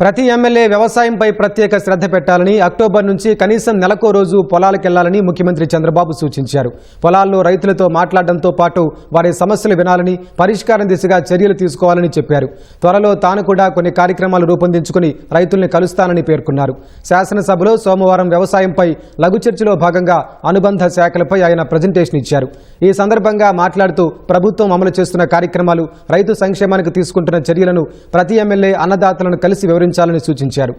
ప్రతి ఎమ్మెల్యే వ్యవసాయంపై ప్రత్యేక శ్రద్ధ పెట్టాలని అక్టోబర్ నుంచి కనీసం నెలకో రోజు పొలాలకెళ్ళాలని ముఖ్యమంత్రి చంద్రబాబు సూచించారు. పొలాల్లో రైతులతో మాట్లాడడంతో పాటు వారి సమస్యలు వినాలని పరిష్కారం దిశగా చర్యలు తీసుకోవాలని చెప్పారు. త్వరలో తాను కూడా కొన్ని కార్యక్రమాలు రూపొందించుకుని రైతుల్ని కలుస్తానని పేర్కొన్నారు. శాసనసభలో సోమవారం వ్యవసాయంపై లఘు చర్చలో భాగంగా అనుబంధ శాఖలపై ఆయన ప్రజెంటేషన్ ఇచ్చారు. ఈ సందర్భంగా మాట్లాడుతూ ప్రభుత్వం అమలు చేస్తున్న కార్యక్రమాలు రైతు సంక్షేమానికి తీసుకుంటున్న చర్యలను ప్రతి ఎమ్మెల్యే అన్నదాతలను కలిసి వివరించాలని సూచించారు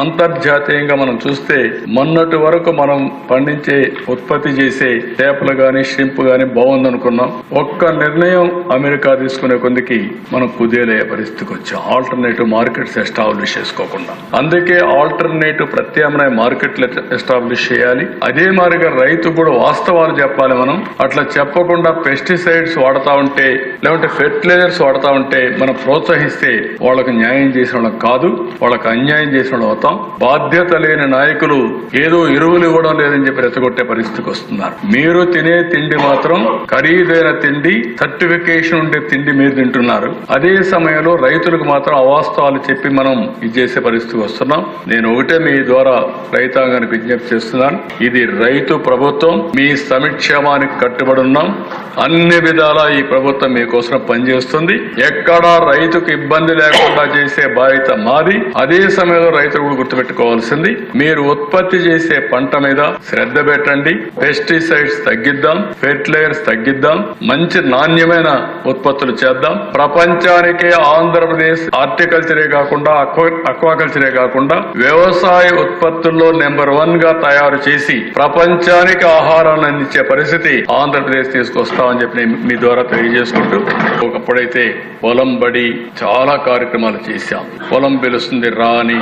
అంతర్జాతీయంగా మనం చూస్తే మొన్నటి వరకు మనం పండించే ఉత్పత్తి చేసే చేపలు గాని షింప్ గాని బాగుందనుకున్నాం. ఒక్క నిర్ణయం అమెరికా తీసుకునే కొందికి మనం కుదేలే పరిస్థితికి వచ్చాం. ఆల్టర్నేటివ్ మార్కెట్స్ ఎస్టాబ్లిష్ చేసుకోకుండా. అందుకే ఆల్టర్నేటివ్ ప్రత్యామ్నాయ మార్కెట్లు ఎస్టాబ్లిష్ చేయాలి. అదే మాదిరిగా రైతు కూడా వాస్తవాలు చెప్పాలి మనం. అట్లా చెప్పకుండా పెస్టిసైడ్స్ వాడతా ఉంటే లేకుంటే ఫెర్టిలైజర్స్ వాడతా ఉంటే మనం ప్రోత్సహిస్తే వాళ్ళకు న్యాయం చేసిన వాళ్ళకి కాదు వాళ్ళకి అన్యాయం చేసిన వాళ్ళు అవుతాం బాధ్యత లేని నాయకులు ఏదో ఎరువులు ఇవ్వడం లేదని చెప్పి రెచ్చగొట్టే పరిస్థితికి వస్తున్నారు. మీరు తినే తిండి మాత్రం ఖరీదైన తిండి సర్టిఫికేషన్ ఉండే తిండి మీరు తింటున్నారు. అదే సమయంలో రైతులకు మాత్రం అవాస్తవాలు చెప్పి మనం ఇది చేసే పరిస్థితికి వస్తున్నాం. నేను ఒకటే మీ ద్వారా రైతాంగానికి విజ్ఞప్తి చేస్తున్నాను. ఇది రైతు ప్రభుత్వం మీ సమక్షేమానికి కట్టుబడి ఉన్నాం. అన్ని విధాలా ఈ ప్రభుత్వం మీకోసం పనిచేస్తుంది. ఎక్కడా రైతుకు ఇబ్బంది లేకుండా చేసే బాధ్యత మాది. అదే సమయంలో రైతులు గుర్తుపెట్టుకోవాల్సింది. మీరు ఉత్పత్తి చేసే పంట మీద శ్రద్ధ పెట్టండి. పెస్టిసైడ్స్ తగ్గిద్దాం ఫెర్టిలైజర్స్ తగ్గిద్దాం మంచి నాణ్యమైన ఉత్పత్తులు చేద్దాం. ప్రపంచానికే ఆంధ్రప్రదేశ్ హార్టికల్చరే కాకుండా అక్వాకల్చరే కాకుండా వ్యవసాయ ఉత్పత్తుల్లో నెంబర్ వన్గా తయారు చేసి ప్రపంచానికి ఆహారాన్ని అందించే పరిస్థితి ఆంధ్రప్రదేశ్ తీసుకొస్తామని చెప్పి మీ ద్వారా తెలియజేసుకుంటూ ఒకప్పుడైతే పొలం బడి చాలా కార్యక్రమాలు చేశాం. పొలం పిలుస్తుంది రాని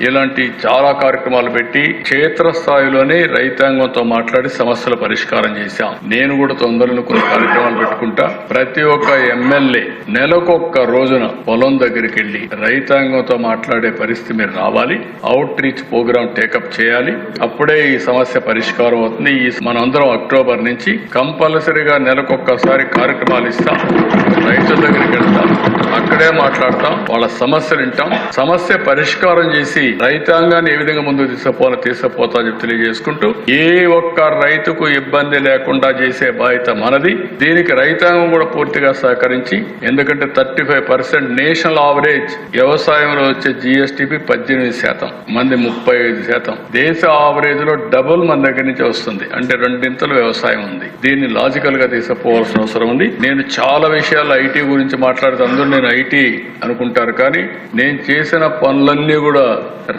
ఇలాంటి చాలా కార్యక్రమాలు పెట్టి క్షేత్రస్థాయిలోనే రైతాంగంతో మాట్లాడి సమస్యల పరిష్కారం చేశాం. నేను కూడా తొందరలో కొన్ని కార్యక్రమాలు పెట్టుకుంటా. ప్రతి ఒక్క ఎమ్మెల్యే నెలకొక్క రోజున పొలం దగ్గరికి వెళ్ళి రైతాంగంతో మాట్లాడే పరిస్థితి మీరు రావాలి. అవుట్ రీచ్ ప్రోగ్రామ్ టేకప్ చేయాలి. అప్పుడే ఈ సమస్య పరిష్కారం అవుతుంది. ఈ మనందరం అక్టోబర్ నుంచి కంపల్సరీగా నెలకొక్కసారి కార్యక్రమాలు ఇస్తాం. రైతుల దగ్గరికి అక్కడే మాట్లాడతాం వాళ్ళ సమస్యలు వింటాం. సమస్య పరిష్కారం చేసి రైతాంగాన్ని ఏ విధంగా ముందుకు తీసుకుపోవాలో తీసుకుపోతా అని తెలియజేసుకుంటూ ఏ ఒక్క రైతుకు ఇబ్బంది లేకుండా చేసే బాధ్యత మనది. దీనికి రైతాంగం కూడా పూర్తిగా సహకరించి ఎందుకంటే thirty five percent national average వ్యవసాయంలో వచ్చే జిఎస్టిపి పద్దెనిమిది శాతం మంది ముప్పై ఐదు శాతం. దేశ ఆవరేజ్లో డబుల్ మన దగ్గర నుంచి వస్తుంది. అంటే రెండింతలు వ్యవసాయం ఉంది. దీన్ని లాజికల్గా తీసుకుపోవాల్సిన అవసరం ఉంది. నేను చాలా విషయాలు ఐటీ గురించి మాట్లాడితే అందరూ నేను ఐటీ అనుకుంటారు కానీ నేను చేసిన పనులన్నీ కూడా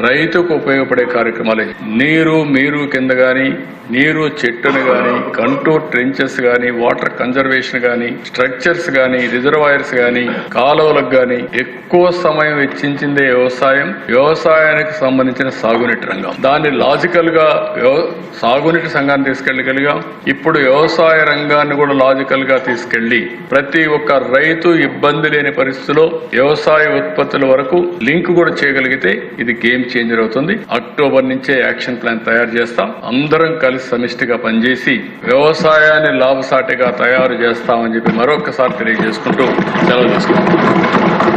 రైతుకు ఉపయోగపడే కార్యక్రమాలే. నీరు మీరు కింద గాని నీరు చెట్టును గాని కంటూర్ ట్రెంచెస్ గాని వాటర్ కన్జర్వేషన్ గాని స్ట్రక్చర్స్ గాని రిజర్వాయర్స్ గాని కాలువలకు గాని ఎక్కువ సమయం వెచ్చించిందే వ్యవసాయం. వ్యవసాయానికి సంబంధించిన సాగునీటి రంగం. దాన్ని లాజికల్గా వ్యవ- సాగునీటి సంఘాన్ని తీసుకెళ్ళగలిగాం. ఇప్పుడు వ్యవసాయ రంగాన్ని కూడా లాజికల్గా తీసుకెళ్ళి ప్రతి ఒక్క రైతు ఇబ్బంది లేని పరిస్థితిలో వ్యవసాయ ఉత్పత్తుల వరకు లింక్ కూడా చేయగలిగితే ఇది గేమ్ చేంజర్ అవుతుంది. అక్టోబర్ నుంచే యాక్షన్ ప్లాన్ తయారు చేస్తాం. అందరం కలిసి సమిష్టిగా పనిచేసి వ్యవసాయాన్ని లాభసాటిగా తయారు చేస్తామని చెప్పి మరొకసారి తెలియజేసుకుంటూ సెలవు తీసుకుంటాం